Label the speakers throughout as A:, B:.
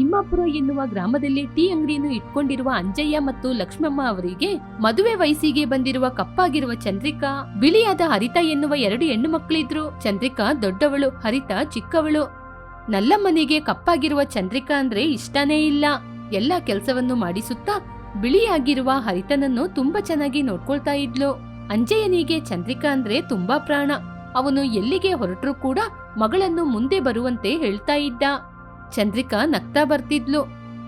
A: ತಿಮ್ಮಾಪುರ ಎನ್ನುವ ಗ್ರಾಮದಲ್ಲಿ ಟೀ ಅಂಗಡಿಯನ್ನು ಇಟ್ಕೊಂಡಿರುವ ಅಂಜಯ್ಯ ಮತ್ತು ಲಕ್ಷ್ಮಮ್ಮ ಅವರಿಗೆ ಮದುವೆ ವಯಸ್ಸಿಗೆ ಬಂದಿರುವ ಕಪ್ಪಾಗಿರುವ ಚಂದ್ರಿಕಾ, ಬಿಳಿಯಾದ ಹರಿತ ಎನ್ನುವ ಎರಡು ಹೆಣ್ಣು ಮಕ್ಕಳಿದ್ರು. ಚಂದ್ರಿಕಾ ದೊಡ್ಡವಳು, ಹರಿತ ಚಿಕ್ಕವಳು. ನಲ್ಲಮ್ಮನಿಗೆ ಕಪ್ಪಾಗಿರುವ ಚಂದ್ರಿಕಾ ಅಂದ್ರೆ ಇಷ್ಟನೇ ಇಲ್ಲ. ಎಲ್ಲ ಕೆಲಸವನ್ನು ಮಾಡಿಸುತ್ತಾ ಬಿಳಿಯಾಗಿರುವ ಹರಿತನನ್ನು ತುಂಬಾ ಚೆನ್ನಾಗಿ ನೋಡ್ಕೊಳ್ತಾ ಇದ್ಲು. ಅಂಜಯ್ಯನಿಗೆ ಚಂದ್ರಿಕಾ ಅಂದ್ರೆ ತುಂಬಾ ಪ್ರಾಣ. ಅವನು ಎಲ್ಲಿಗೆ ಹೊರಟರೂ ಕೂಡ ಮಗಳನ್ನು ಮುಂದೆ ಬರುವಂತೆ ಹೇಳ್ತಾ ಇದ್ದ. ಚಂದ್ರಿಕಾ ನಗ್ತಾ ಬರ್ತಿದ್ಲು.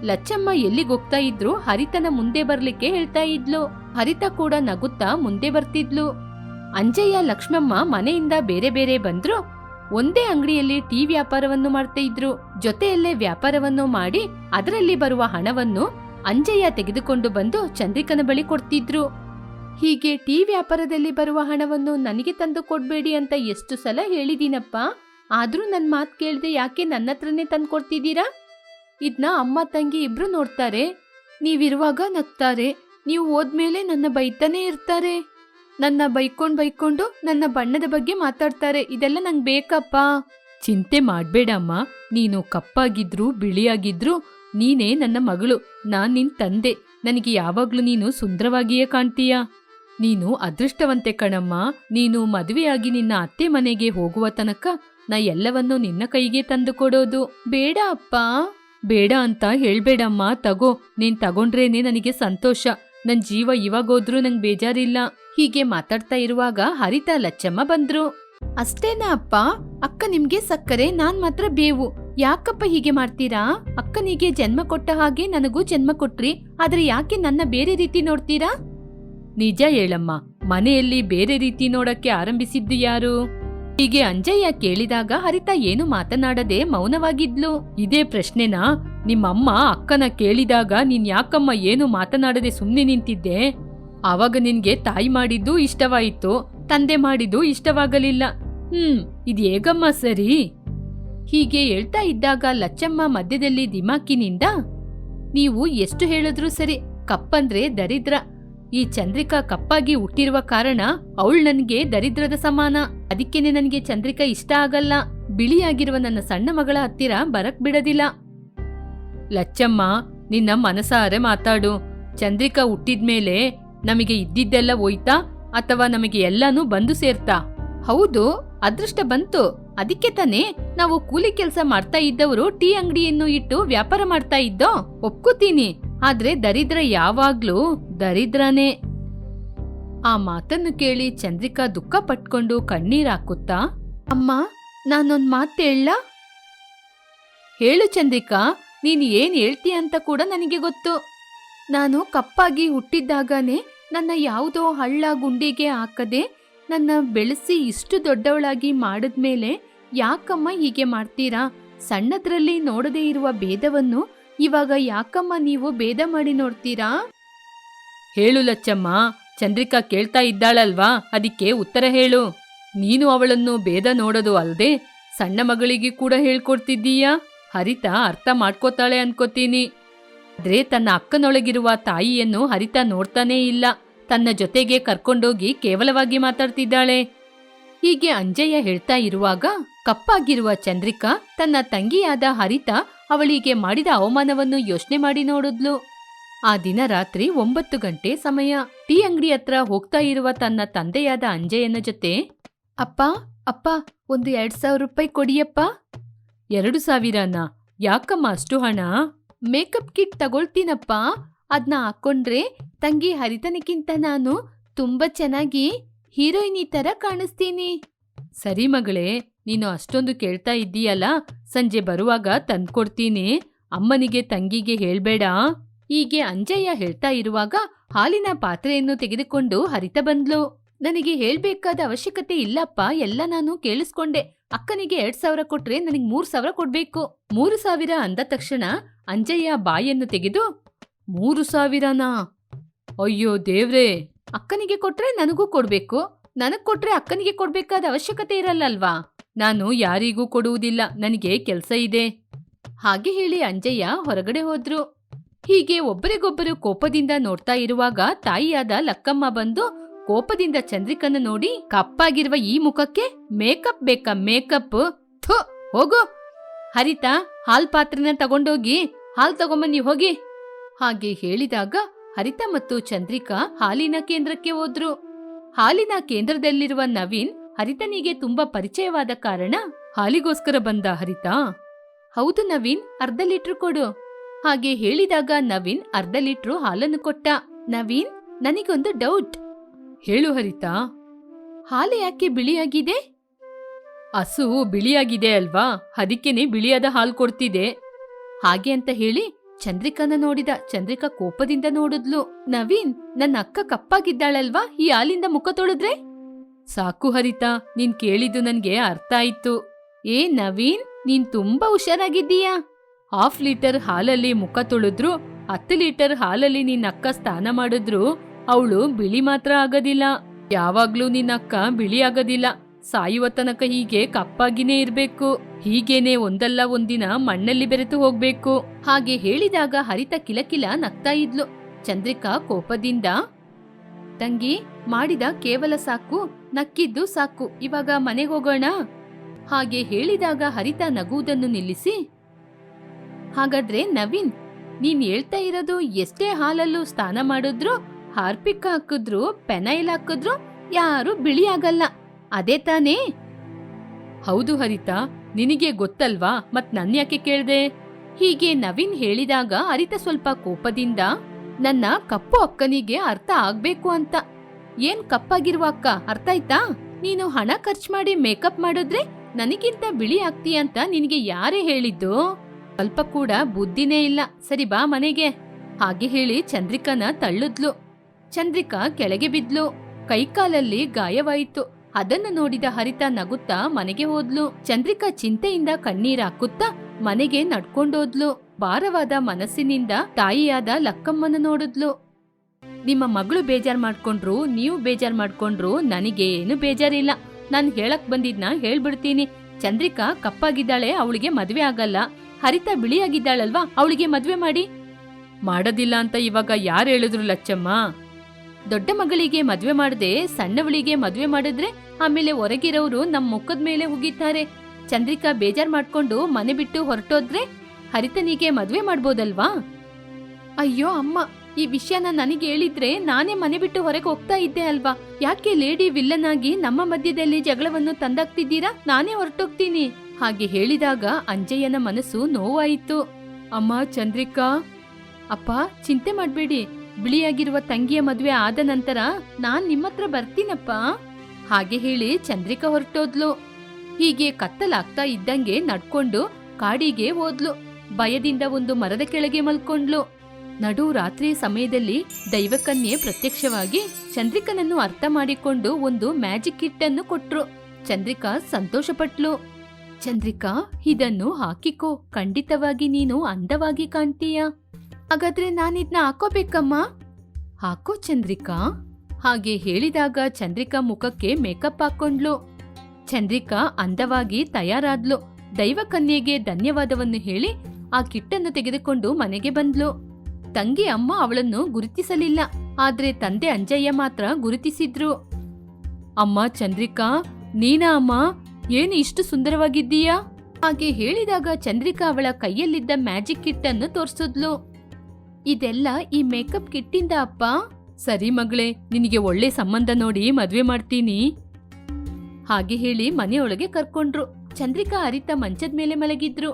A: ಲಚ್ಚಮ್ಮ ಎಲ್ಲಿಗೋಗ್ತಾ ಇದ್ರು ಹರಿತನ ಮುಂದೆ ಬರ್ಲಿಕ್ಕೆ ಹೇಳ್ತಾ ಇದ್ಲು. ಹರಿತ ಕೂಡ ನಗುತ್ತಾ ಮುಂದೆ ಬರ್ತಿದ್ಲು. ಅಂಜಯ್ಯ, ಲಕ್ಷ್ಮಮ್ಮ ಮನೆಯಿಂದ ಬೇರೆ ಬೇರೆ ಬಂದ್ರು. ಒಂದೇ ಅಂಗಡಿಯಲ್ಲಿ ಟೀ ವ್ಯಾಪಾರವನ್ನು ಮಾಡ್ತಾ ಇದ್ರು. ಜೊತೆಯಲ್ಲೇ ವ್ಯಾಪಾರವನ್ನು ಮಾಡಿ ಅದರಲ್ಲಿ ಬರುವ ಹಣವನ್ನು ಅಂಜಯ್ಯ ತೆಗೆದುಕೊಂಡು ಬಂದು ಚಂದ್ರಿಕನ ಬಳಿ ಕೊಡ್ತಿದ್ರು. ಹೀಗೆ ಟೀ ವ್ಯಾಪಾರದಲ್ಲಿ ಬರುವ ಹಣವನ್ನು ನನಗೆ ತಂದು ಕೊಡ್ಬೇಡಿ ಅಂತ ಎಷ್ಟು ಸಲ ಹೇಳಿದೀನಪ್ಪ? ಆದ್ರೂ ನನ್ ಮಾತ್ ಕೇಳ್ದೆ ಯಾಕೆ ನನ್ನ ಹತ್ರನೇ ತಂದು ಕೊಡ್ತಿದ್ದೀರಾ ಇದ್ನ ಅಮ್ಮ ತಂಗಿ ಇಬ್ರು ನೋಡ್ತಾರೆ. ನೀವಿರುವಾಗ ನಗ್ತಾರೆ. ನೀವು ಹೋದ್ಮೇಲೆ ನನ್ನ ಬೈತಾನೆ ಇರ್ತಾರೆ. ನನ್ನ ಬೈಕೊಂಡ್ ಬೈಕೊಂಡು ನನ್ನ ಬಣ್ಣದ ಬಗ್ಗೆ ಮಾತಾಡ್ತಾರೆ. ಇದೆಲ್ಲ ನಂಗೆ ಬೇಕಪ್ಪ. ಚಿಂತೆ ಮಾಡ್ಬೇಡಮ್ಮ ನೀನು ಕಪ್ಪಾಗಿದ್ರು, ಬಿಳಿಯಾಗಿದ್ರು ನೀನೇ ನನ್ನ ಮಗಳು. ನಾನ್ ನಿನ್ ತಂದೆ. ನನಗೆ ಯಾವಾಗ್ಲೂ ನೀನು ಸುಂದರವಾಗಿಯೇ ಕಾಣ್ತೀಯ? ನೀನು ಅದೃಷ್ಟವಂತೆ ಕಣಮ್ಮ. ನೀನು ಮದುವೆಯಾಗಿ ನಿನ್ನ ಅತ್ತೆ ಮನೆಗೆ ಹೋಗುವ ತನಕ ನಾ ಎಲ್ಲವನ್ನೂ ನಿನ್ನ ಕೈಗೆ ತಂದು ಕೊಡೋದು. ಬೇಡ ಅಪ್ಪ. ಬೇಡ ಅಂತ ಹೇಳ್ಬೇಡಮ್ಮ. ತಗೋ. ನೀನ್ ತಗೊಂಡ್ರೇನೆ ನನಗೆ ಸಂತೋಷ. ನನ್ ಜೀವ ಇವಾಗೋದ್ರೂ ನಂಗ್ ಬೇಜಾರಿಲ್ಲ. ಹೀಗೆ ಮಾತಾಡ್ತಾ ಇರುವಾಗ ಹರಿತಾ ಲಚ್ಚಮ್ಮ ಬಂದ್ರು. ಅಷ್ಟೇನಾ ಅಪ್ಪ? ಅಕ್ಕ ನಿಮ್ಗೆ ಸಕ್ಕರೆ, ನಾನ್ ಮಾತ್ರ ಬೇವು. ಯಾಕಪ್ಪ ಹೀಗೆ ಮಾಡ್ತೀರಾ? ಅಕ್ಕನಿಗೆ ಜನ್ಮ ಕೊಟ್ಟ ಹಾಗೆ ನನಗೂ ಜನ್ಮ ಕೊಟ್ರಿ. ಆದ್ರೆ ಯಾಕೆ ನನ್ನ ಬೇರೆ ರೀತಿ ನೋಡ್ತೀರಾ? ನಿಜ ಹೇಳಮ್ಮ. ಮನೆಯಲ್ಲಿ ಬೇರೆ ರೀತಿ ನೋಡಕ್ಕೆ ಆರಂಭಿಸಿದ್ದು ಯಾರು? ಹೀಗೆ ಅಂಜಯ್ಯ ಕೇಳಿದಾಗ ಹರಿತ ಏನು ಮಾತನಾಡದೆ ಮೌನವಾಗಿದ್ಲು. ಇದೇ ಪ್ರಶ್ನೆನಾ? ನಿಮ್ಮಮ್ಮ ಅಕ್ಕನ ಕೇಳಿದಾಗ ನೀನ್ ಯಾಕಮ್ಮ ಏನು ಮಾತನಾಡದೆ ಸುಮ್ಮನೆ ನಿಂತಿದ್ದೆ? ಆವಾಗ ನಿನ್ಗೆ ತಾಯಿ ಮಾಡಿದ್ದು ಇಷ್ಟವಾಯಿತು. ತಂದೆ ಮಾಡಿದ್ದು ಇಷ್ಟವಾಗಲಿಲ್ಲ. ಹ್ಮ್, ಇದು ಹೇಗಮ್ಮ ಸರಿ? ಹೀಗೆ ಹೇಳ್ತಾ ಇದ್ದಾಗ ಲಚ್ಚಮ್ಮ ಮಧ್ಯದಲ್ಲಿ ದಿಮಾಕಿನಿಂದ, ನೀವು ಎಷ್ಟು ಹೇಳಿದ್ರೂ ಸರಿ, ಕಪ್ಪಂದ್ರೆ ದರಿದ್ರ. ಈ ಚಂದ್ರಿಕಾ ಕಪ್ಪಾಗಿ ಹುಟ್ಟಿರುವ ಕಾರಣ ಅವಳು ನನ್ಗೆ ದರಿದ್ರದ ಸಮಾನ. ಅದಕ್ಕೇನೆ ನನ್ಗೆ ಚಂದ್ರಿಕಾ ಇಷ್ಟ ಆಗಲ್ಲ. ಬಿಳಿಯಾಗಿರುವ ನನ್ನ ಸಣ್ಣ ಮಗಳ ಹತ್ತಿರ ಬರಕ್ ಬಿಡದಿಲ್ಲ. ಲಚ್ಚಮ್ಮ, ನಿನ್ನ ಮನಸಾರೆ ಮಾತಾಡು. ಚಂದ್ರಿಕಾ ಹುಟ್ಟಿದ್ಮೇಲೆ ನಮಗೆ ಇದ್ದಿದ್ದೆಲ್ಲ ಹೋಯ್ತಾ ಅಥವಾ ನಮಗೆ ಎಲ್ಲಾನು ಬಂದು ಸೇರ್ತಾ? ಹೌದು, ಅದೃಷ್ಟ ಬಂತು. ಅದಕ್ಕೆ ತಾನೇ ನಾವು ಕೂಲಿ ಕೆಲಸ ಮಾಡ್ತಾ ಇದ್ದವರು ಟೀ ಅಂಗಡಿಯನ್ನು ಇಟ್ಟು ವ್ಯಾಪಾರ ಮಾಡ್ತಾ ಇದ್ದೋ? ಒಪ್ಕೋತೀನಿ. ಆದ್ರೆ ದರಿದ್ರ ಯಾವಾಗ್ಲೂ ದರಿದ್ರನೇ. ಆ ಮಾತನ್ನು ಕೇಳಿ ಚಂದ್ರಿಕಾ ದುಃಖ ಪಟ್ಕೊಂಡು ಕಣ್ಣೀರ್ ಹಾಕುತ್ತಾ, ಅಮ್ಮ, ನಾನೊಂದ್ ಮಾತು ಹೇಳ. ಹೇಳು ಚಂದ್ರಿಕಾ, ನೀನ್ ಏನ್ ಹೇಳ್ತೀಯ ಅಂತ ಕೂಡ ನನಗೆ ಗೊತ್ತು. ನಾನು ಕಪ್ಪಾಗಿ ಹುಟ್ಟಿದ್ದಾಗನೇ ನನ್ನ ಯಾವುದೋ ಹಳ್ಳ ಗುಂಡಿಗೆ ಹಾಕದೆ ನನ್ನ ಬೆಳೆಸಿ ಇಷ್ಟು ದೊಡ್ಡವಳಾಗಿ ಮಾಡಿದ್ಮೇಲೆ ಯಾಕಮ್ಮ ಹೀಗೆ ಮಾಡ್ತೀರಾ? ಸಣ್ಣದ್ರಲ್ಲಿ ನೋಡದೇ ಇರುವ ಭೇದವನ್ನು ಇವಾಗ ಯಾಕಮ್ಮ ನೀವು ಭೇದ ಮಾಡಿ ನೋಡ್ತೀರಾ? ಹೇಳು ಲಚ್ಚಮ್ಮ. ಚಂದ್ರಿಕಾ ಕೇಳ್ತಾ ಇದ್ದಾಳಲ್ವಾ? ಅದಕ್ಕೆ ಉತ್ತರ ಹೇಳು. ನೀನು ಅವಳನ್ನು ಭೇದ ನೋಡೋದು ಅಲ್ಲದೆ ಸಣ್ಣ ಮಗಳಿಗೆ ಕೂಡ ಹೇಳ್ಕೊಡ್ತಿದ್ದೀಯಾ? ಹರಿತ ಅರ್ಥ ಮಾಡ್ಕೋತಾಳೆ ಅನ್ಕೋತೀನಿ. ಆದ್ರೆ ತನ್ನ ಅಕ್ಕನೊಳಗಿರುವ ತಾಯಿಯನ್ನು ಹರಿತ ನೋಡ್ತಾನೇ ಇಲ್ಲ. ತನ್ನ ಜೊತೆಗೆ ಕರ್ಕೊಂಡೋಗಿ ಕೇವಲವಾಗಿ ಮಾತಾಡ್ತಿದ್ದಾಳೆ. ಹೀಗೆ ಅಂಜಯ್ಯ ಹೇಳ್ತಾ ಇರುವಾಗ ಕಪ್ಪಾಗಿರುವ ಚಂದ್ರಿಕಾ ತನ್ನ ತಂಗಿಯಾದ ಹರಿತ ಅವಳಿಗೆ ಮಾಡಿದ ಅವಮಾನವನ್ನು ಯೋಚನೆ ಮಾಡಿ ನೋಡಿದ್ಲು. ಆ ದಿನ ರಾತ್ರಿ ಒಂಬತ್ತು ಗಂಟೆ ಸಮಯ. ಟೀ ಅಂಗಡಿ ಹತ್ರ ಹೋಗ್ತಾ ಇರುವ ತನ್ನ ತಂದೆಯಾದ ಅಂಜಯ್ಯನ ಜೊತೆ, ಅಪ್ಪ ಅಪ್ಪ, ಒಂದು ಎರಡ್ ಸಾವಿರ ರೂಪಾಯಿ ಕೊಡಿಯಪ್ಪ. ಎರಡು ಸಾವಿರನ? ಯಾಕಮ್ಮ ಅಷ್ಟು ಹಣ? ಮೇಕಪ್ ಕಿಟ್ ತಗೊಳ್ತೀನಪ್ಪ. ಅದ್ನ ಹಾಕೊಂಡ್ರೆ ತಂಗಿ ಹರಿತನಕ್ಕಿಂತ ನಾನು ತುಂಬಾ ಚೆನ್ನಾಗಿ ಹೀರೋಯಿನಿ ತರ ಕಾಣಿಸ್ತೀನಿ. ಸರಿ ಮಗಳೇ, ನೀನು ಅಷ್ಟೊಂದು ಕೇಳ್ತಾ ಇದ್ದೀಯಲ್ಲ? ಸಂಜೆ ಬರುವಾಗ ತಂದ್ಕೊಡ್ತೀನಿ. ಅಮ್ಮನಿಗೆ ತಂಗಿಗೆ ಹೇಳ್ಬೇಡ. ಹೀಗೆ ಅಂಜಯ್ಯ ಹೇಳ್ತಾ ಇರುವಾಗ ಹಾಲಿನ ಪಾತ್ರೆಯನ್ನು ತೆಗೆದುಕೊಂಡು ಹರಿತ ಬಂದ್ಲು. ನನಗೆ ಹೇಳ್ಬೇಕಾದ ಅವಶ್ಯಕತೆ ಇಲ್ಲಪ್ಪ, ಎಲ್ಲ ನಾನು ಕೇಳಿಸ್ಕೊಂಡೆ. ಅಕ್ಕನಿಗೆ ಎರಡ್ ಸಾವಿರ ಕೊಟ್ರೆ ನನಗೆ ಮೂರ್ ಸಾವಿರ ಕೊಡ್ಬೇಕು. ಮೂರು ಸಾವಿರ ಅಂದ ತಕ್ಷಣ ಅಂಜಯ್ಯ ಬಾಯನ್ನು ತೆಗೆದು ಮೂರು ಸಾವಿರನಾ? ಅಯ್ಯೋ ದೇವ್ರೇ, ಅಕ್ಕನಿಗೆ ಕೊಟ್ರೆ ನನಗೂ ಕೊಡ್ಬೇಕು. ನನಗೆ ಕೊಟ್ರೆ ಅಕ್ಕನಿಗೆ ಕೊಡ್ಬೇಕಾದ ಅವಶ್ಯಕತೆ ಇರಲ್ಲಲ್ವಾ? ನಾನು ಯಾರಿಗೂ ಕೊಡುವುದಿಲ್ಲ, ನನಗೆ ಕೆಲಸ ಇದೆ. ಹಾಗೆ ಹೇಳಿ ಅಂಜಯ್ಯ ಹೊರಗಡೆ ಹೋದ್ರು. ಹೀಗೆ ಒಬ್ಬರಿಗೊಬ್ಬರು ಕೋಪದಿಂದ ನೋಡ್ತಾ ಇರುವಾಗ ತಾಯಿಯಾದ ಲಕ್ಕಮ್ಮ ಬಂದು ಕೋಪದಿಂದ ಚಂದ್ರಿಕನ ನೋಡಿ ಕಪ್ಪಾಗಿರುವ ಈ ಮುಖಕ್ಕೆ, ಮೇಕಪ್ ಬೇಕಾ, ಮೇಕಪ್? ಥು, ಹೋಗು. ಹರಿತಾ ಹಾಲ್ ಪಾತ್ರನ ತಗೊಂಡೋಗಿ, ಹಾಲ್ ತಗೊಂಬನ್ನಿ, ಹೋಗಿ. ಹಾಗೆ ಹೇಳಿದಾಗ ಹರಿತ ಮತ್ತು ಚಂದ್ರಿಕಾ ಹಾಲಿನ ಕೇಂದ್ರಕ್ಕೆ ಹೋದ್ರು. ಹಾಲಿನ ಕೇಂದ್ರದಲ್ಲಿರುವ ನವೀನ್ ಹರಿತನಿಗೆ ತುಂಬಾ ಪರಿಚಯವಾದ ಕಾರಣ ಹಾಲಿಗೋಸ್ಕರ ಬಂದ ಹರಿತ. ಹೌದು ನವೀನ್, ಅರ್ಧ ಲೀಟ್ರ್ ಕೊಡು. ಹಾಗೆ ಹೇಳಿದಾಗ ನವೀನ್ ಅರ್ಧ ಲೀಟ್ರು ಹಾಲನ್ನು ಕೊಟ್ಟ. ನವೀನ್, ನನಗೊಂದು ಡೌಟ್. ಹೇಳು ಹರಿತ. ಹಾಲು ಯಾಕೆ ಬಿಳಿಯಾಗಿದೆ? ಹಸು ಬಿಳಿಯಾಗಿದೆ ಅಲ್ವಾ? ಅದಕ್ಕೇನೆ ಬಿಳಿಯಾದ ಹಾಲು ಕೊಡ್ತಿದೆ. ಹಾಗೆ ಅಂತ ಹೇಳಿ ಚಂದ್ರಿಕನ ನೋಡಿದ ಚಂದ್ರಿಕಾ ಕೋಪದಿಂದ ನೋಡಿದ್ಲು, ನವೀನ್ ನನ್ನ ಅಕ್ಕ ಕಪ್ಪಾಗಿದ್ದಾಳಲ್ವಾ ಈ ಹಾಲಿಂದ ಮುಖ ತೊಳೆದ್ರೆ? ಸಾಕು ಹರಿತ, ನೀನ್ ಕೇಳಿದ್ದು ನನ್ಗೆ ಅರ್ಥ ಆಯ್ತು. ಏ ನವೀನ್, ನೀನ್ ತುಂಬಾ ಹುಷಾರಾಗಿದ್ದೀಯಾ? ಹಾಫ್ ಲೀಟರ್ ಹಾಲಲ್ಲಿ ಮುಖ ತೊಳೆದ್ರು, ಹತ್ತು ಲೀಟರ್ ಹಾಲಲ್ಲಿ ನಿನ್ನ ಅಕ್ಕ ಸ್ನಾನ ಮಾಡಿದ್ರು, ಅವಳು ಬಿಳಿ ಮಾತ್ರ ಆಗೋದಿಲ್ಲ. ಯಾವಾಗ್ಲೂ ನಿನ್ನ ಅಕ್ಕ ಬಿಳಿ ಆಗೋದಿಲ್ಲ. ಸಾಯುವ ತನಕ ಹೀಗೆ ಕಪ್ಪಾಗಿನೇ ಇರಬೇಕು. ಹೀಗೇನೆ ಒಂದಲ್ಲ ಒಂದಿನ ಮಣ್ಣಲ್ಲಿ ಬೆರೆತು ಹೋಗ್ಬೇಕು. ಹಾಗೆ ಹೇಳಿದಾಗ ಹರಿತ ಕಿಲಕಿಲ ನಗ್ತಾ ಇದ್ಲು. ಚಂದ್ರಿಕಾ ಕೋಪದಿಂದ, ತಂಗಿ, ಮಾಡಿದ ಕೇವಲ ಸಾಕು, ನಕ್ಕಿದ್ದು ಸಾಕು, ಇವಾಗ ಮನೆಗೆ ಹೋಗೋಣ? ಹಾಗೆ ಹೇಳಿದಾಗ ಹರಿತ ನಗುವುದನ್ನು ನಿಲ್ಲಿಸಿ, ಹಾಗಾದ್ರೆ ನವೀನ್, ನೀನ್ ಹೇಳ್ತಾ ಇರೋದು ಎಷ್ಟೇ ಹಾಲಲ್ಲೂ ಸ್ನಾನ ಮಾಡಿದ್ರು, ಹಾರ್ಪಿಕ್ ಹಾಕಿದ್ರು, ಪೆನೈಲ್ ಹಾಕಿದ್ರು ಯಾರು ಬಿಳಿ ಆಗಲ್ಲ ಅದೇ ತಾನೇ? ಹೌದು ಹರಿತ, ನಿನಗೆ ಗೊತ್ತಲ್ವಾ ಮತ್ ನನ್ಯಾಕೆ ಕೇಳ್ದೆ? ಹೀಗೆ ನವೀನ್ ಹೇಳಿದಾಗ ಹರಿತ ಸ್ವಲ್ಪ ಕೋಪದಿಂದ, ನನ್ನ ಕಪ್ಪು ಅಕ್ಕನಿಗೆ ಅರ್ಥ ಆಗ್ಬೇಕು ಅಂತ. ಏನ್ ಕಪ್ಪಾಗಿರುವ ಅಕ್ಕ, ಅರ್ಥ ಆಯ್ತಾ? ನೀನು ಹಣ ಖರ್ಚು ಮಾಡಿ ಮೇಕಪ್ ಮಾಡಿದ್ರೆ ನನಗಿಂತ ಬಿಳಿ ಆಗ್ತಿ ಅಂತ ನಿನಗೆ ಯಾರೇ ಹೇಳಿದ್ದು? ಸ್ವಲ್ಪ ಕೂಡ ಬುದ್ಧಿನೇ ಇಲ್ಲ. ಸರಿ ಬಾ ಮನೆಗೆ. ಹಾಗೆ ಹೇಳಿ ಚಂದ್ರಿಕನ ತಳ್ಳುದ್ಲು. ಚಂದ್ರಿಕಾ ಕೆಳಗೆ ಬಿದ್ಲು. ಕೈಕಾಲಲ್ಲಿ ಗಾಯವಾಯಿತು. ಅದನ್ನು ನೋಡಿದ ಹರಿತ ನಗುತ್ತಾ ಮನೆಗೆ ಹೋದ್ಲು. ಚಂದ್ರಿಕಾ ಚಿಂತೆಯಿಂದ ಕಣ್ಣೀರಾಕುತ್ತಾ ಮನೆಗೆ ನಡ್ಕೊಂಡೋದ್ಲು. ಭಾರವಾದ ಮನಸ್ಸಿನಿಂದ ತಾಯಿಯಾದ ಲಕ್ಕಮ್ಮನ ನೋಡಿದ್ಲು. ನಿಮ್ಮ ಮಗಳು ಬೇಜಾರ್ ಮಾಡ್ಕೊಂಡ್ರು, ನೀವು ಬೇಜಾರ್ ಮಾಡ್ಕೊಂಡ್ರು ನನಗೆ ಏನು ಬೇಜಾರಿಲ್ಲ. ನಾನು ಹೇಳಕ್ ಬಂದಿದ್ನ ಹೇಳ್ಬಿಡ್ತೀನಿ. ಚಂದ್ರಿಕಾ ಕಪ್ಪಾಗಿದ್ದಾಳೆ, ಅವಳಿಗೆ ಮದ್ವೆ ಆಗಲ್ಲ. ಹರಿತ ಬಿಳಿಯಾಗಿದ್ದಾಳಲ್ವಾ, ಅವಳಿಗೆ ಮದ್ವೆ ಮಾಡಿ. ಮಾಡೋದಿಲ್ಲ ಅಂತ ಇವಾಗ ಯಾರು ಹೇಳಿದ್ರು ಲಚ್ಚಮ್ಮ? ದೊಡ್ಡ ಮಗಳಿಗೆ ಮದ್ವೆ ಮಾಡದೆ ಸಣ್ಣವಳಿಗೆ ಮದ್ವೆ ಮಾಡಿದ್ರೆ ಆಮೇಲೆ ಹೊರಗಿರೋರು ನಮ್ ಮುಖದ ಮೇಲೆ ಹುಗಿತಾರೆ ಚಂದ್ರಿಕಾ ಬೇಜಾರ್ ಮಾಡ್ಕೊಂಡು ಮನೆ ಬಿಟ್ಟು ಹೊರಟೋದ್ರೆ ಹರಿತನಿಗೆ ಮದ್ವೆ ಮಾಡ್ಬೋದಲ್ವಾ? ಅಯ್ಯೋ ಅಮ್ಮ, ಈ ವಿಷಯನ ನನಗೆ ಹೇಳಿದ್ರೆ ನಾನೇ ಮನೆ ಬಿಟ್ಟು ಹೊರಗೆ ಹೋಗ್ತಾ ಇದ್ದೆ ಅಲ್ವಾ? ಯಾಕೆ ಲೇಡಿ ವಿಲ್ಲನ್ ಆಗಿ ನಮ್ಮ ಮಧ್ಯದಲ್ಲಿ ಜಗಳವನ್ನು ತಂದಾಕ್ತಿದ್ದೀರಾ? ನಾನೇ ಹೊರಟೋಗ್ತೀನಿ. ಹಾಗೆ ಹೇಳಿದಾಗ ಅಂಜಯ್ಯನ ಮನಸ್ಸು ನೋವಾಯಿತು. ಅಮ್ಮ, ಚಂದ್ರಿಕಾ. ಅಪ್ಪ, ಚಿಂತೆ ಮಾಡ್ಬೇಡಿ. ಬಿಳಿಯಾಗಿರುವ ತಂಗಿಯ ಮದುವೆ ಆದ ನಂತರ ನಾನ್ ನಿಮ್ಮತ್ರ ಬರ್ತೀನಪ್ಪ. ಹಾಗೆ ಹೇಳಿ ಚಂದ್ರಿಕಾ ಹೊರಟೋದ್ಲು. ಹೀಗೆ ಕತ್ತಲಾಗ್ತಾ ಇದ್ದಂಗೆ ನಡ್ಕೊಂಡು ಕಾಡಿಗೆ ಹೋದ್ಲು. ಭಯದಿಂದ ಒಂದು ಮರದ ಕೆಳಗೆ ಮಲ್ಕೊಂಡ್ಲು. ನಡು ರಾತ್ರಿ ಸಮಯದಲ್ಲಿ ದೈವಕನ್ಯೆ ಪ್ರತ್ಯಕ್ಷವಾಗಿ ಚಂದ್ರಿಕನನ್ನು ಅರ್ಥ ಮಾಡಿಕೊಂಡು ಒಂದು ಮ್ಯಾಜಿಕ್ ಕಿಟ್ ಅನ್ನು ಕೊಟ್ರು. ಚಂದ್ರಿಕಾ ಸಂತೋಷಪಟ್ಲು. ಚಂದ್ರಿಕಾ, ಇದನ್ನು ಹಾಕಿಕೋ. ಖಂಡಿತವಾಗಿ ನೀನು ಅಂದವಾಗಿ ಕಾಣ್ತೀಯ? ಹಾಗಾದ್ರೆ ನಾನಿದ್ನ ಹಾಕೋಬೇಕಮ್ಮ? ಹಾಕೋ ಚಂದ್ರಿಕಾ? ಹಾಗೆ ಹೇಳಿದಾಗ ಚಂದ್ರಿಕಾ ಮುಖಕ್ಕೆ ಮೇಕಪ್ ಹಾಕೊಂಡ್ಲು. ಚಂದ್ರಿಕಾ ಅಂದವಾಗಿ ತಯಾರಾದ್ಲು. ದೈವಕನ್ಯೆಗೆ ಧನ್ಯವಾದವನ್ನು ಹೇಳಿ ಆ ಕಿಟ್ಟನ್ನು ತೆಗೆದುಕೊಂಡು ಮನೆಗೆ ಬಂದ್ಲು. ತಂಗಿ ಅಮ್ಮ ಅವಳನ್ನು ಗುರುತಿಸಲಿಲ್ಲ. ಆದ್ರೆ ತಂದೆ ಅಂಜಯ್ಯ ಮಾತ್ರ ಗುರುತಿಸಿದ್ರು. ಅಮ್ಮ ಚಂದ್ರಿಕಾ, ನೀನಾ ಅಮ್ಮ, ಏನು ಇಷ್ಟು ಸುಂದರವಾಗಿದ್ದೀಯಾ? ಹಾಗೆ ಹೇಳಿದಾಗ ಚಂದ್ರಿಕಾ ಅವಳ ಕೈಯಲ್ಲಿದ್ದ ಮ್ಯಾಜಿಕ್ ಕಿಟ್ ಅನ್ನು ತೋರ್ಸಿದ್ಲು. ಇದೆಲ್ಲ ಈ ಮೇಕಪ್ ಕಿಟ್ಟಿಂದ ಅಪ್ಪ. ಸರಿ ಮಗಳೇ, ನಿನಗೆ ಒಳ್ಳೆ ಸಂಬಂಧ ನೋಡಿ ಮದ್ವೆ ಮಾಡ್ತೀನಿ. ಹಾಗೆ ಹೇಳಿ ಮನೆಯೊಳಗೆ ಕರ್ಕೊಂಡ್ರು. ಚಂದ್ರಿಕಾ ಹರಿತ ಮಂಚದ ಮೇಲೆ ಮಲಗಿದ್ರು.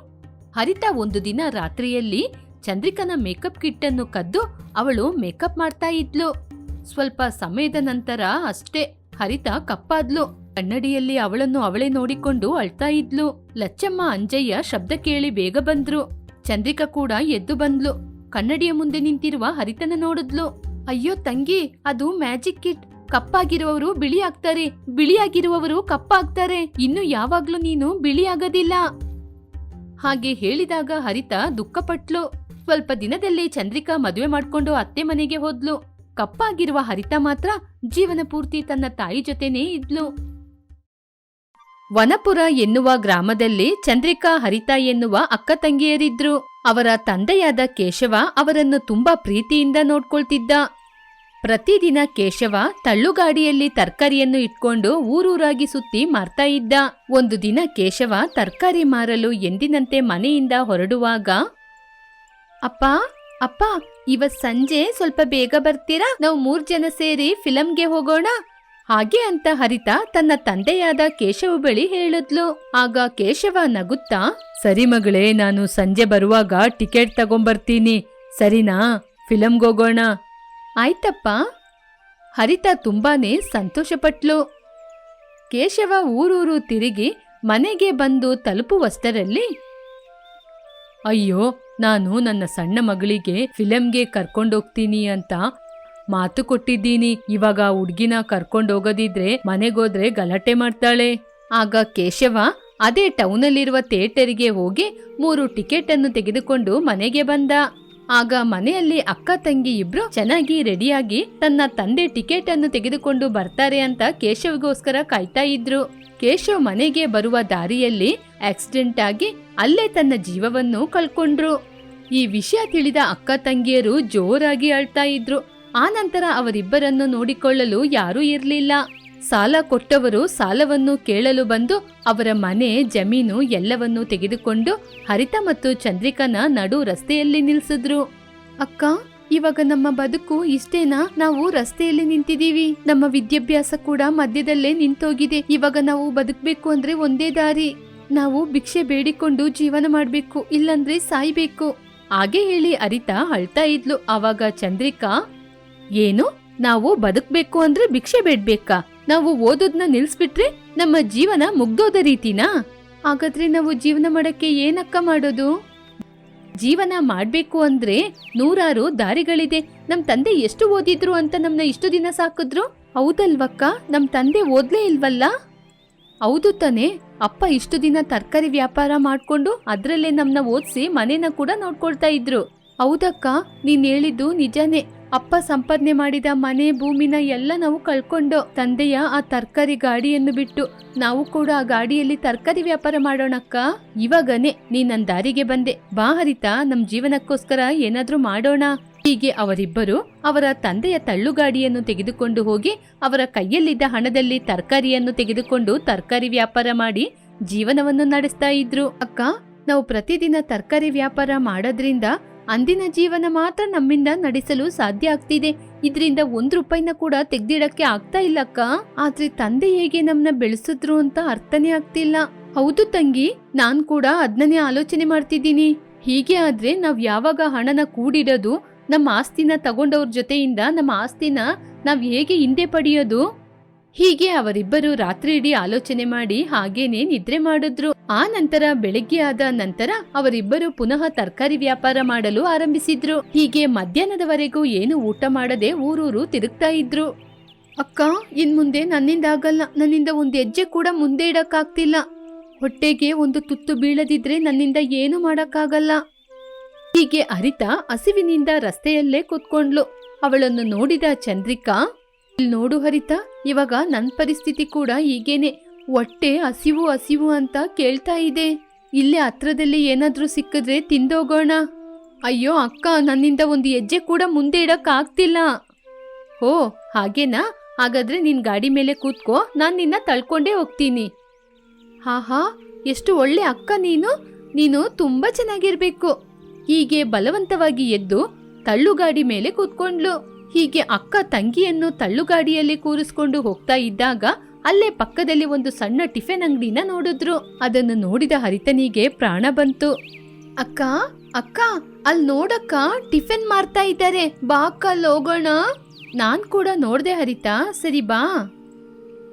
A: ಹರಿತ ಒಂದು ದಿನ ರಾತ್ರಿಯಲ್ಲಿ ಚಂದ್ರಿಕನ ಮೇಕಪ್ ಕಿಟ್ ಅನ್ನು ಕದ್ದು ಅವಳು ಮೇಕಪ್ ಮಾಡ್ತಾ ಇದ್ಲು. ಸ್ವಲ್ಪ ಸಮಯದ ನಂತರ ಅಷ್ಟೇ ಹರಿತ ಕಪ್ಪಾದ್ಲು. ಕನ್ನಡಿಯಲ್ಲಿ ಅವಳನ್ನು ಅವಳೇ ನೋಡಿಕೊಂಡು ಅಳ್ತಾ ಇದ್ಲು. ಲಚ್ಚಮ್ಮ ಅಂಜಯ್ಯ ಶಬ್ದ ಕೇಳಿ ಬೇಗ ಬಂದ್ರು. ಚಂದ್ರಿಕಾ ಕೂಡ ಎದ್ದು ಬಂದ್ಲು. ಕನ್ನಡಿಯ ಮುಂದೆ ನಿಂತಿರುವ ಹರಿತನ ನೋಡಿದ್ಲು. ಅಯ್ಯೋ ತಂಗಿ, ಅದು ಮ್ಯಾಜಿಕ್ ಕಿಟ್. ಕಪ್ಪಾಗಿರುವವರು ಬಿಳಿ ಆಗ್ತಾರೆ. ಬಿಳಿಯಾಗಿರುವವರು ಕಪ್ಪಾಗ್ತಾರೆ. ಇನ್ನು ಯಾವಾಗ್ಲೂ ನೀನು ಬಿಳಿಯಾಗದಿಲ್ಲ ಹಾಗೆ ಹೇಳಿದಾಗ ಹರಿತ ದುಃಖಪಟ್ಲು. ಸ್ವಲ್ಪ ದಿನದಲ್ಲಿ ಚಂದ್ರಿಕಾ ಮದುವೆ ಮಾಡ್ಕೊಂಡು ಅತ್ತೆ ಮನೆಗೆ ಹೋದ್ಲು. ಕಪ್ಪಾಗಿರುವ ಹರಿತ ಮಾತ್ರ ಜೀವನ ಪೂರ್ತಿ ತನ್ನ ತಾಯಿ ಜೊತೆನೇ ಇದ್ಲು. ವನಪುರ ಎನ್ನುವ ಗ್ರಾಮದಲ್ಲಿ ಚಂದ್ರಿಕಾ ಹರಿತಾ ಎನ್ನುವ ಅಕ್ಕ ತಂಗಿಯರಿದ್ರು. ಅವರ ತಂದೆಯಾದ ಕೇಶವ ಅವರನ್ನು ತುಂಬಾ ಪ್ರೀತಿಯಿಂದ ನೋಡ್ಕೊಳ್ತಿದ್ದ. ಪ್ರತಿದಿನ ಕೇಶವ ತಳ್ಳುಗಾಡಿಯಲ್ಲಿ ತರಕಾರಿಯನ್ನು ಇಟ್ಕೊಂಡು ಊರೂರಾಗಿ ಸುತ್ತಿ ಮಾರ್ತಾ ಇದ್ದ. ಒಂದು ದಿನ ಕೇಶವ ತರಕಾರಿ ಮಾರಲು ಎಂದಿನಂತೆ ಮನೆಯಿಂದ ಹೊರಡುವಾಗ, ಅಪ್ಪ ಅಪ್ಪ, ಇವತ್ ಸಂಜೆ ಸ್ವಲ್ಪ ಬೇಗ ಬರ್ತೀರಾ? ನಾವು ಮೂರ್ ಜನ ಸೇರಿ ಫಿಲಂಗೆ ಹೋಗೋಣ. ಹಾಗೆ ಅಂತ ಹರಿತ ತನ್ನ ತಂದೆಯಾದ ಕೇಶವ ಬಳಿ ಹೇಳಿದ್ಲು. ಆಗ ಕೇಶವ ನಗುತ್ತಾ, ಸರಿ ಮಗಳೇ, ನಾನು ಸಂಜೆ ಬರುವಾಗ ಟಿಕೆಟ್ ತಗೊಂಬರ್ತೀನಿ. ಸರಿನಾ? ಫಿಲಂಗೋಗೋಣ ಆಯ್ತಪ್ಪ. ಹರಿತ ತುಂಬಾನೇ ಸಂತೋಷಪಟ್ಲು. ಕೇಶವ ಊರೂರು ತಿರುಗಿ ಮನೆಗೆ ಬಂದು ತಲುಪುವಷ್ಟರಲ್ಲಿ, ಅಯ್ಯೋ, ನಾನು ನನ್ನ ಸಣ್ಣ ಮಗಳಿಗೆ ಫಿಲಂಗೆ ಕರ್ಕೊಂಡೋಗ್ತೀನಿ ಅಂತ ಮಾತು ಕೊಟ್ಟಿದ್ದೀನಿ. ಇವಾಗ ಹುಡ್ಗಿನ ಕರ್ಕೊಂಡೋಗೋದಿದ್ರೆ ಮನೆಗೋದ್ರೆ ಗಲಾಟೆ ಮಾಡ್ತಾಳೆ. ಆಗ ಕೇಶವ ಅದೇ ಟೌನಲ್ಲಿರುವ ಥಿಯೇಟರಿಗೆ ಹೋಗಿ ಮೂರು ಟಿಕೆಟ್ ಅನ್ನು ತೆಗೆದುಕೊಂಡು ಮನೆಗೆ ಬಂದ. ಆಗ ಮನೆಯಲ್ಲಿ ಅಕ್ಕ ತಂಗಿ ಇಬ್ರು ಚೆನ್ನಾಗಿ ರೆಡಿಯಾಗಿ ತನ್ನ ತಂದೆ ಟಿಕೆಟ್ ಅನ್ನು ತೆಗೆದುಕೊಂಡು ಬರ್ತಾರೆ ಅಂತ ಕೇಶವ್ಗೋಸ್ಕರ ಕಾಯ್ತಾ ಇದ್ರು. ಕೇಶವ್ ಮನೆಗೆ ಬರುವ ದಾರಿಯಲ್ಲಿ ಆಕ್ಸಿಡೆಂಟ್ ಆಗಿ ಅಲ್ಲೇ ತನ್ನ ಜೀವವನ್ನು ಕಳ್ಕೊಂಡ್ರು. ಈ ವಿಷಯ ತಿಳಿದ ಅಕ್ಕ ತಂಗಿಯರು ಜೋರಾಗಿ ಅಳ್ತಾ ಇದ್ರು. ಆನಂತರ ಅವರಿಬ್ಬರನ್ನು ನೋಡಿಕೊಳ್ಳಲು ಯಾರೂ ಇರಲಿಲ್ಲ. ಸಾಲ ಕೊಟ್ಟವರು ಸಾಲವನ್ನು ಕೇಳಲು ಬಂದು ಅವರ ಮನೆ, ಜಮೀನು ಎಲ್ಲವನ್ನೂ ತೆಗೆದುಕೊಂಡು ಹರಿತ ಮತ್ತು ಚಂದ್ರಿಕನ ನಡು ರಸ್ತೆಯಲ್ಲಿ ನಿಲ್ಲಿಸಿದ್ರು ಅಕ್ಕ, ಇವಾಗ ನಮ್ಮ ಬದುಕು ಇಷ್ಟೇನಾ? ನಾವು ರಸ್ತೆಯಲ್ಲಿ ನಿಂತಿದೀವಿ ನಮ್ಮ ವಿದ್ಯಾಭ್ಯಾಸ ಕೂಡ ಮಧ್ಯದಲ್ಲೇ ನಿಂತೋಗಿದೆ. ಇವಾಗ ನಾವು ಬದುಕಬೇಕು ಅಂದ್ರೆ ಒಂದೇ ದಾರಿ. ನಾವು ಭಿಕ್ಷೆ ಬೇಡಿಕೊಂಡು ಜೀವನ ಮಾಡಬೇಕು, ಇಲ್ಲಂದ್ರೆ ಸಾಯ್ಬೇಕು. ಹಾಗೆ ಹೇಳಿ ಅರಿತಾ ಅಳ್ತಾ ಇದ್ಲು. ಆವಾಗ ಚಂದ್ರಿಕಾ ಏನು? ನಾವು ಬದುಕ್ಬೇಕು ಅಂದ್ರೆ ಭಿಕ್ಷೆ ಬೇಡ್ಬೇಕಾ? ನಾವು ಓದೋದ್ನ ನಿಲ್ಸ್ಬಿಟ್ರೆ ನಮ್ಮ ಜೀವನ ಮುಗ್ದೋದ ರೀತಿನಾ? ಹಾಗಾದ್ರೆ ನಾವು ಜೀವನ ಮಾಡಕ್ಕೆ ಏನಕ್ಕ ಮಾಡೋದು? ಜೀವನ ಮಾಡ್ಬೇಕು ಅಂದ್ರೆ ನೂರಾರು ದಾರಿಗಳಿದೆ. ನಮ್ ತಂದೆ ಎಷ್ಟು ಓದಿದ್ರು ಅಂತ ನಮ್ನ ಇಷ್ಟು ದಿನ ಸಾಕಿದ್ರು? ಹೌದಲ್ವಕ್ಕ? ನಮ್ ತಂದೆ ಓದ್ಲೇ ಇಲ್ವಲ್ಲ? ಹೌದು ತಾನೆ. ಅಪ್ಪ ಇಷ್ಟು ದಿನ ತರಕಾರಿ ವ್ಯಾಪಾರ ಮಾಡ್ಕೊಂಡು ಅದರಲ್ಲೇ ನಮ್ನ ಓದಿಸಿ ಮನೇನ ಕೂಡ ನೋಡ್ಕೊಳ್ತಾ ಇದ್ರು. ಹೌದಕ್ಕ? ನೀನ್ ಹೇಳಿದ್ದು ನಿಜಾನೇ. ಅಪ್ಪ ಸಂಪಾದನೆ ಮಾಡಿದ ಮನೆ, ಭೂಮಿನ ಎಲ್ಲ ನಾವು ಕಳ್ಕೊಂಡು ತಂದೆಯ ಆ ತರಕಾರಿ ಗಾಡಿಯನ್ನು ಬಿಟ್ಟು, ನಾವು ಕೂಡ ಆ ಗಾಡಿಯಲ್ಲಿ ತರಕಾರಿ ವ್ಯಾಪಾರ ಮಾಡೋಣಕ್ಕ ಇವಾಗನೇ ನೀ ನನ್ನ ದಾರಿಗೆ ಬಂದೆ. ಬಾ ಹರಿತಾ, ನಮ್ ಜೀವನಕ್ಕೋಸ್ಕರ ಏನಾದ್ರೂ ಮಾಡೋಣ. ಹೀಗೆ ಅವರಿಬ್ಬರು ಅವರ ತಂದೆಯ ತಳ್ಳುಗಾಡಿಯನ್ನು ತೆಗೆದುಕೊಂಡು ಹೋಗಿ, ಅವರ ಕೈಯಲ್ಲಿದ್ದ ಹಣದಲ್ಲಿ ತರಕಾರಿಯನ್ನು ತೆಗೆದುಕೊಂಡು ತರಕಾರಿ ವ್ಯಾಪಾರ ಮಾಡಿ ಜೀವನವನ್ನು ನಡೆಸ್ತಾ ಇದ್ರು. ಅಕ್ಕ, ನಾವು ಪ್ರತಿದಿನ ತರಕಾರಿ ವ್ಯಾಪಾರ ಮಾಡೋದ್ರಿಂದ ಅಂದಿನ ಜೀವನ ಮಾತ್ರ ನಮ್ಮಿಂದ ನಡೆಸಲು ಸಾಧ್ಯ ಆಗ್ತಿದೆ. ಇದರಿಂದ ಒಂದ್ ರೂಪಾಯಿನ ಕೂಡ ತೆಗ್ದಿಡಕ್ಕೆ ಆಗ್ತಾ ಇಲ್ಲಕ್ಕ. ಆದ್ರೆ ತಂದೆ ಹೇಗೆ ನಮ್ನ ಬೆಳೆಸಿದ್ರು ಅಂತ ಅರ್ಥನೇ ಆಗ್ತಿಲ್ಲ. ಹೌದು ತಂಗಿ, ನಾನ್ ಕೂಡ ಅದನ್ನೇ ಆಲೋಚನೆ ಮಾಡ್ತಿದ್ದೀನಿ. ಹೀಗೆ ಆದ್ರೆ ನಾವ್ ಯಾವಾಗ ಹಣನ ಕೂಡಿಡೋದು ನಮ್ಮ ಆಸ್ತಿನ ತಗೊಂಡವ್ರ ಜೊತೆಯಿಂದ ನಮ್ಮ ಆಸ್ತಿನ ನಾವ್ ಹೇಗೆ ಹಿಂದೆ ಪಡೆಯೋದು? ಹೀಗೆ ಅವರಿಬ್ಬರು ರಾತ್ರಿ ಇಡೀ ಆಲೋಚನೆ ಮಾಡಿ ಹಾಗೇನೆ ನಿದ್ರೆ ಮಾಡಿದ್ರು. ಆ ನಂತರ ಬೆಳಿಗ್ಗೆ ಆದ ನಂತರ ಅವರಿಬ್ಬರು ಪುನಃ ತರಕಾರಿ ವ್ಯಾಪಾರ ಮಾಡಲು ಆರಂಭಿಸಿದ್ರು. ಹೀಗೆ ಮಧ್ಯಾಹ್ನದವರೆಗೂ ಏನು ಊಟ ಮಾಡದೆ ಊರೂರು ತಿರುಗ್ತಾ ಇದ್ರು. ಅಕ್ಕ ಇನ್ ಮುಂದೆ ನನ್ನಿಂದ ಆಗಲ್ಲ. ನನ್ನಿಂದ ಒಂದು ಹೆಜ್ಜೆ ಕೂಡ ಮುಂದೆ ಇಡಕ್ಕಾಗ್ತಿಲ್ಲ. ಹೊಟ್ಟೆಗೆ ಒಂದು ತುತ್ತು ಬೀಳದಿದ್ರೆ ನನ್ನಿಂದ ಏನು ಮಾಡಕ್ಕಾಗಲ್ಲ. ಹೀಗೆ ಅರಿತಾ ಹಸಿವಿನಿಂದ ರಸ್ತೆಯಲ್ಲೇ ಕೂತ್ಕೊಂಡ್ಲು ಅವಳನ್ನು ನೋಡಿದ ಚಂದ್ರಿಕಾ ಇಲ್ ನೋಡು ಹರಿತ, ಇವಾಗ ನನ್ನ ಪರಿಸ್ಥಿತಿ ಕೂಡ ಹೀಗೇನೆ ಹೊಟ್ಟೆ ಹಸಿವು ಹಸಿವು ಅಂತ ಕೇಳ್ತಾ ಇದೆ. ಇಲ್ಲೇ ಹತ್ರದಲ್ಲಿ ಏನಾದರೂ ಸಿಕ್ಕಿದ್ರೆ ತಿಂದೋಗೋಣ. ಅಯ್ಯೋ ಅಕ್ಕ, ನನ್ನಿಂದ ಒಂದು ಹೆಜ್ಜೆ ಕೂಡ ಮುಂದೆ ಇಡೋಕ್ಕಾಗ್ತಿಲ್ಲ. ಓ ಹಾಗೇನಾ? ಹಾಗಾದ್ರೆ ನಿನ್ ಗಾಡಿ ಮೇಲೆ ಕೂತ್ಕೋ, ನಾನು ನಿನ್ನ ತಳ್ಕೊಂಡೇ ಹೋಗ್ತೀನಿ. ಹಾ ಎಷ್ಟು ಒಳ್ಳೆ ಅಕ್ಕ ನೀನು. ನೀನು ತುಂಬಾ ಚೆನ್ನಾಗಿರಬೇಕು. ಹೀಗೆ ಬಲವಂತವಾಗಿ ಎದ್ದು ತಳ್ಳುಗಾಡಿ ಮೇಲೆ ಕೂತ್ಕೊಂಡ್ಲು. ಹೀಗೆ ಅಕ್ಕ ತಂಗಿಯನ್ನು ತಳ್ಳುಗಾಡಿಯಲ್ಲಿ ಕೂರಿಸ್ಕೊಂಡು ಹೋಗ್ತಾ ಇದ್ದಾಗ ಅಲ್ಲೇ ಪಕ್ಕದಲ್ಲಿ ಒಂದು ಸಣ್ಣ ಟಿಫಿನ್ ಅಂಗಡಿನ ನೋಡಿದ್ರು. ಅದನ್ನು ನೋಡಿದ ಹರಿತನಿಗೆ ಪ್ರಾಣ ಬಂತು. ಅಕ್ಕ ಅಕ್ಕ ಅಲ್ಲಿ ನೋಡಕ್ಕ ಟಿಫಿನ್ ಮಾರ್ತಾ ಇದ್ದಾರೆ. ಬಾ ಅಕ್ಕ ಅಲ್ಲಿ ಹೋಗೋಣ ನಾನ್ ಕೂಡ ನೋಡ್ದೆ ಹರಿತಾ. ಸರಿ ಬಾ.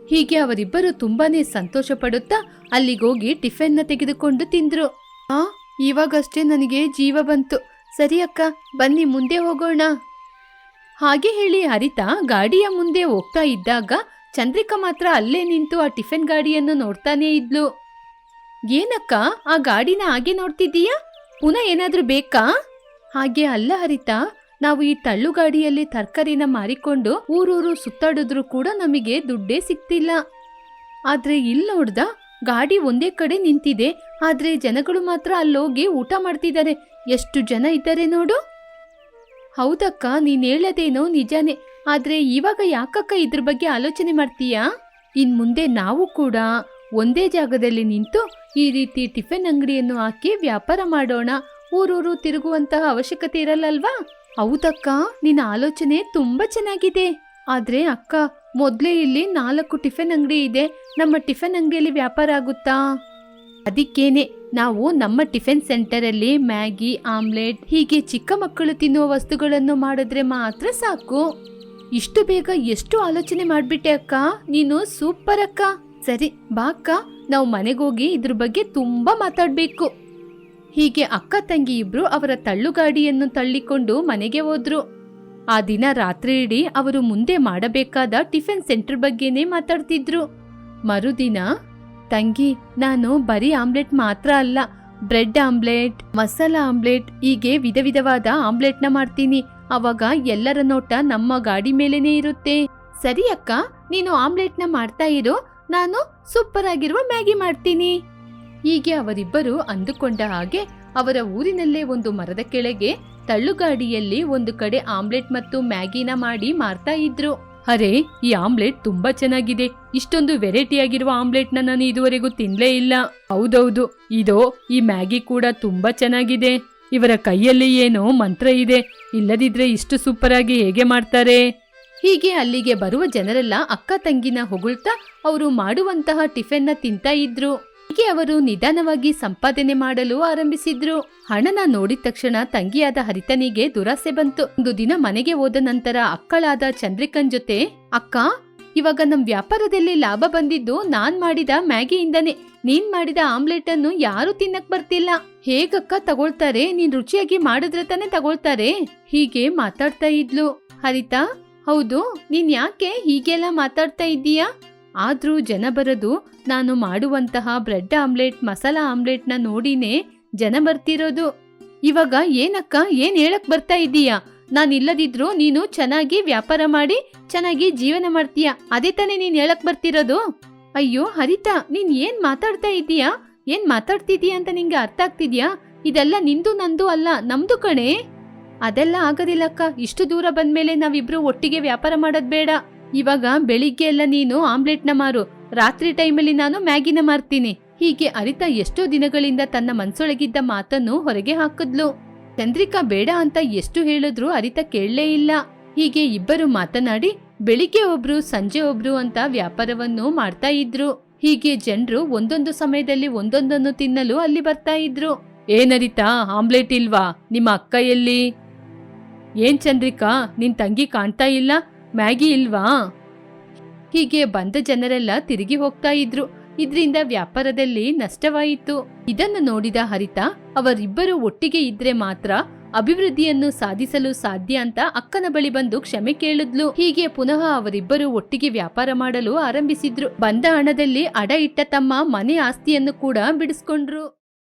A: ಹೀಗೆ ಅವರಿಬ್ಬರು ತುಂಬಾನೇ ಸಂತೋಷ ಪಡುತ್ತಾ ಅಲ್ಲಿಗೋಗಿ ಟಿಫಿನ್ನ ತೆಗೆದುಕೊಂಡು ತಿಂದ್ರು. ಆ ಇವಾಗಷ್ಟೇ ನನಗೆ ಜೀವ ಬಂತು. ಸರಿ ಅಕ್ಕ ಬನ್ನಿ ಮುಂದೆ ಹೋಗೋಣ. ಹಾಗೆ ಹೇಳಿ ಹರಿತಾ ಗಾಡಿಯ ಮುಂದೆ ಹೋಗ್ತಾ ಇದ್ದಾಗ ಚಂದ್ರಿಕಾ ಮಾತ್ರ ಅಲ್ಲೇ ನಿಂತು ಆ ಟಿಫಿನ್ ಗಾಡಿಯನ್ನು ನೋಡ್ತಾನೇ ಇದ್ಲು. ಏನಕ್ಕ, ಆ ಗಾಡಿನ ಹಾಗೆ ನೋಡ್ತಿದ್ದೀಯಾ? ಪುನಃ ಏನಾದರೂ ಬೇಕಾ? ಹಾಗೆ ಅಲ್ಲ ಹರಿತಾ, ನಾವು ಈ ತಳ್ಳು ಗಾಡಿಯಲ್ಲಿ ತರಕಾರಿನ ಮಾರಿಕೊಂಡು ಊರೂರು ಸುತ್ತಾಡಿದ್ರು ಕೂಡ ನಮಗೆ ದುಡ್ಡೇ ಸಿಗ್ತಿಲ್ಲ. ಆದ್ರೆ ಇಲ್ಲಿ ನೋಡ್ದ, ಗಾಡಿ ಒಂದೇ ಕಡೆ ನಿಂತಿದೆ, ಆದ್ರೆ ಜನಗಳು ಮಾತ್ರ ಅಲ್ಲೋಗಿ ಊಟ ಮಾಡ್ತಿದ್ದಾರೆ. ಎಷ್ಟು ಜನ ಇದ್ದಾರೆ ನೋಡು. ಹೌದಕ್ಕ, ನೀನ್ ಹೇಳದೇನೋ ನಿಜಾನೇ. ಆದ್ರೆ ಇವಾಗ ಯಾಕಕ್ಕ ಇದ್ರ ಬಗ್ಗೆ ಆಲೋಚನೆ ಮಾಡ್ತೀಯಾ? ಇನ್ ಮುಂದೆ ನಾವು ಕೂಡ ಒಂದೇ ಜಾಗದಲ್ಲಿ ನಿಂತು ಈ ರೀತಿ ಟಿಫಿನ್ ಅಂಗಡಿಯನ್ನು ಹಾಕಿ ವ್ಯಾಪಾರ ಮಾಡೋಣ. ಊರೂರು ತಿರುಗುವಂತಹ ಅವಶ್ಯಕತೆ ಇರಲ್ಲಲ್ವಾ? ಹೌದಕ್ಕ, ನಿನ್ನ ಆಲೋಚನೆ ತುಂಬಾ ಚೆನ್ನಾಗಿದೆ. ಆದ್ರೆ ಅಕ್ಕ, ಮೊದ್ಲೇ ಇಲ್ಲಿ ನಾಲ್ಕು ಟಿಫಿನ್ ಅಂಗಡಿ ಇದೆ. ನಮ್ಮ ಟಿಫಿನ್ ಅಂಗಡಿಯಲ್ಲಿ ವ್ಯಾಪಾರ ಆಗುತ್ತಾ? ಅದಕ್ಕೇನೆ. ನಾವು ನಮ್ಮ ಟಿಫಿನ್ ಸೆಂಟರ್ ಅಲ್ಲಿ ಮ್ಯಾಗಿ, ಆಮ್ಲೆಟ್, ಹೀಗೆ ಚಿಕ್ಕ ಮಕ್ಕಳು ತಿನ್ನುವ ವಸ್ತುಗಳನ್ನು ಮಾಡಿದ್ರೆ ಮಾತ್ರ ಸಾಕು. ಇಷ್ಟು ಬೇಗ ಎಷ್ಟು ಆಲೋಚನೆ ಮಾಡ್ಬಿಟ್ಟೆ ಅಕ್ಕ? ನೀನು ಸೂಪರ್ ಅಕ್ಕ. ಸರಿ, ಬಾ ಅಕ್ಕ. ನಾವು ಮನೆಗೋಗಿ ಇದ್ರ ಬಗ್ಗೆ ತುಂಬಾ ಮಾತಾಡ್ಬೇಕು. ಹೀಗೆ ಅಕ್ಕ ತಂಗಿ ಇಬ್ರು ಅವರ ತಳ್ಳುಗಾಡಿಯನ್ನು ತಳ್ಳಿಕೊಂಡು ಮನೆಗೆ ಹೋದ್ರು. ಆ ದಿನ ರಾತ್ರಿ ಇಡೀ ಅವರು ಮುಂದೆ ಮಾಡಬೇಕಾದ ಟಿಫಿನ್ ಸೆಂಟರ್ ಬಗ್ಗೆನೇ ಮಾತಾಡ್ತಿದ್ರು. ಮರುದಿನ ತಂಗಿ, ನಾನು ಬರೀ ಆಮ್ಲೆಟ್ ಮಾತ್ರ ಅಲ್ಲ, ಬ್ರೆಡ್ ಆಮ್ಲೆಟ್, ಮಸಾಲಾ ಆಮ್ಲೆಟ್, ಹೀಗೆ ವಿಧ ವಿಧವಾದ ಆಮ್ಲೆಟ್ನ ಮಾಡ್ತೀನಿ. ಅವಾಗ ಎಲ್ಲರ ನೋಟ ನಮ್ಮ ಗಾಡಿ ಮೇಲೇನೆ ಇರುತ್ತೆ. ಸರಿ ಅಕ್ಕ, ನೀನು ಆಮ್ಲೆಟ್ನ ಮಾಡ್ತಾ ಇರು, ನಾನು ಸೂಪರ್ ಆಗಿರುವ ಮ್ಯಾಗಿ ಮಾಡ್ತೀನಿ. ಹೀಗೆ ಅವರಿಬ್ಬರು ಅಂದುಕೊಂಡ ಹಾಗೆ ಅವರ ಊರಿನಲ್ಲೇ ಒಂದು ಮರದ ಕೆಳಗೆ ತಳ್ಳುಗಾಡಿಯಲ್ಲಿ ಒಂದು ಕಡೆ ಆಮ್ಲೆಟ್ ಮತ್ತು ಮ್ಯಾಗಿನ ಮಾಡಿ ಮಾರ್ತಾ ಇದ್ರು. ಅರೆ, ಈ ಆಮ್ಲೆಟ್ ತುಂಬಾ ಚೆನ್ನಾಗಿದೆ. ಇಷ್ಟೊಂದು ವೆರೈಟಿ ಆಗಿರುವ ಆಮ್ಲೆಟ್ನ ನಾನು ಇದುವರೆಗೂ ತಿನ್ಲೇ ಇಲ್ಲ. ಹೌದೌದು, ಇದೋ, ಈ ಮ್ಯಾಗಿ ಕೂಡ ತುಂಬಾ ಚೆನ್ನಾಗಿದೆ. ಇವರ ಕೈಯಲ್ಲಿ ಏನೋ ಮಂತ್ರ ಇದೆ. ಇಲ್ಲದಿದ್ರೆ ಇಷ್ಟು ಸೂಪರ್ ಆಗಿ ಹೇಗೆ ಮಾಡ್ತಾರೆ? ಹೀಗೆ ಅಲ್ಲಿಗೆ ಬರುವ ಜನರೆಲ್ಲ ಅಕ್ಕ ತಂಗಿನ ಹೊಗಳ್ತಾ ಅವರು ಮಾಡುವಂತಹ ಟಿಫಿನ್ನ ತಿಂತಾ ಇದ್ರು. ಹೀಗೆ ಅವರು ನಿಧಾನವಾಗಿ ಸಂಪಾದನೆ ಮಾಡಲು ಆರಂಭಿಸಿದ್ರು. ಹಣನ ನೋಡಿದ ತಕ್ಷಣ ತಂಗಿಯಾದ ಹರಿತನಿಗೆ ದುರಾಸೆ ಬಂತು. ಒಂದು ದಿನ ಮನೆಗೆ ಹೋದ ನಂತರ ಅಕ್ಕಳಾದ ಚಂದ್ರಿಕನ್ ಜೊತೆ, ಅಕ್ಕ, ಇವಾಗ ನಮ್ ವ್ಯಾಪಾರದಲ್ಲಿ ಲಾಭ ಬಂದಿದ್ದು ನಾನ್ ಮಾಡಿದ ಮ್ಯಾಗಿಯಿಂದನೇ. ನೀನ್ ಮಾಡಿದ ಆಮ್ಲೆಟ್ ಅನ್ನು ಯಾರು ತಿನ್ನಕ್ ಬರ್ತಿಲ್ಲ. ಹೇಗಕ್ಕ ತಗೊಳ್ತಾರೆ? ನೀನ್ ರುಚಿಯಾಗಿ ಮಾಡಿದ್ರೆ ತಾನೇ ತಗೊಳ್ತಾರೆ. ಹೀಗೆ ಮಾತಾಡ್ತಾ ಇದ್ಲು. ಹರಿತಾ, ಹೌದು, ನೀನ್ ಯಾಕೆ ಹೀಗೆಲ್ಲ ಮಾತಾಡ್ತಾ ಇದ್ದೀಯಾ? ಆದ್ರೂ ಜನ ಬರದು ನಾನು ಮಾಡುವಂತಹ ಬ್ರೆಡ್ ಆಮ್ಲೆಟ್, ಮಸಾಲ ಆಮ್ಲೆಟ್ನ ನೋಡಿನೇ ಜನ ಬರ್ತಿರೋದು. ಇವಾಗ ಏನಕ್ಕ, ಏನ್ ಹೇಳಕ್ ಬರ್ತಾ ಇದ್ದೀಯಾ? ನಾನು ಇಲ್ಲದಿದ್ರು ನೀನು ಚೆನ್ನಾಗಿ ವ್ಯಾಪಾರ ಮಾಡಿ, ಚೆನ್ನಾಗಿ ಜೀವನ ಮಾಡ್ತೀಯ? ಅದೇ ತಾನೇ ನೀನ್ ಹೇಳಕ್ ಬರ್ತಿರೋದು? ಅಯ್ಯೋ, ಹರಿತಾ, ನೀನ್ ಏನ್ ಮಾತಾಡ್ತಾ ಇದ್ದೀಯಾ? ಏನ್ ಮಾತಾಡ್ತಿದೀಯ ಅಂತ ನಿಂಗೆ ಅರ್ಥ ಆಗ್ತಿದ್ಯಾ? ಇದೆಲ್ಲ ನಿಂದು ನಂದು ಅಲ್ಲ, ನಮ್ದು ಕಣೆ. ಅದೆಲ್ಲ ಆಗೋದಿಲ್ಲಕ್ಕ, ಇಷ್ಟು ದೂರ ಬಂದ್ಮೇಲೆ ನಾವಿಬ್ರು ಒಟ್ಟಿಗೆ ವ್ಯಾಪಾರ ಮಾಡೋದ್ ಬೇಡ. ಇವಾಗ ಬೆಳಿಗ್ಗೆ ಎಲ್ಲ ನೀನು ಆಮ್ಲೆಟ್ನ ಮಾರು. ರಾತ್ರಿ ಟೈಮಲ್ಲಿ ನಾನು ಮ್ಯಾಗಿನ ಮಾರ್ತೀನಿ. ಹೀಗೆ ಅರಿತ ಎಷ್ಟೋ ದಿನಗಳಿಂದ ತನ್ನ ಮನ್ಸೊಳಗಿದ್ದ ಮಾತನ್ನು ಹೊರಗೆ ಹಾಕಿದ್ಲು. ಚಂದ್ರಿಕಾ ಬೇಡ ಅಂತ ಎಷ್ಟು ಹೇಳಿದ್ರು ಅರಿತ ಕೇಳಲೇ ಇಲ್ಲ. ಹೀಗೆ ಇಬ್ಬರು ಮಾತನಾಡಿ ಬೆಳಿಗ್ಗೆ ಒಬ್ರು, ಸಂಜೆ ಒಬ್ರು ಅಂತ ವ್ಯಾಪಾರವನ್ನು ಮಾಡ್ತಾ ಇದ್ರು. ಹೀಗೆ ಜನರು ಒಂದೊಂದು ಸಮಯದಲ್ಲಿ ಒಂದೊಂದನ್ನು ತಿನ್ನಲು ಅಲ್ಲಿ ಬರ್ತಾ ಇದ್ರು. ಏನರಿತಾ ಆಮ್ಲೆಟ್ ಇಲ್ವಾ? ನಿಮ್ಮ ಅಕ್ಕ ಎಲ್ಲಿ? ಏನ್ ಚಂದ್ರಿಕಾ, ನಿನ್ ತಂಗಿ ಕಾಣ್ತಾ ಇಲ್ಲ? ಮ್ಯಾಗಿ ಇಲ್ವಾ? ಹೀಗೆ ಬಂದ ಜನರೆಲ್ಲ ತಿರುಗಿ ಹೋಗ್ತಾ ಇದ್ರು. ಇದ್ರಿಂದ ವ್ಯಾಪಾರದಲ್ಲಿ ನಷ್ಟವಾಯಿತು. ಇದನ್ನು ನೋಡಿದ ಹರಿತ, ಅವರಿಬ್ಬರು ಒಟ್ಟಿಗೆ ಇದ್ರೆ ಮಾತ್ರ ಅಭಿವೃದ್ಧಿಯನ್ನು ಸಾಧಿಸಲು ಸಾಧ್ಯ ಅಂತ ಅಕ್ಕನ ಬಳಿ ಬಂದು ಕ್ಷಮೆ ಕೇಳಿದ್ಲು. ಹೀಗೆ ಪುನಃ ಅವರಿಬ್ಬರು ಒಟ್ಟಿಗೆ ವ್ಯಾಪಾರ ಮಾಡಲು ಆರಂಭಿಸಿದ್ರು. ಬಂದ ಹಣದಲ್ಲಿ ಅಡ ಇಟ್ಟ ತಮ್ಮ ಮನೆ ಆಸ್ತಿಯನ್ನು ಕೂಡ ಬಿಡಿಸ್ಕೊಂಡ್ರು.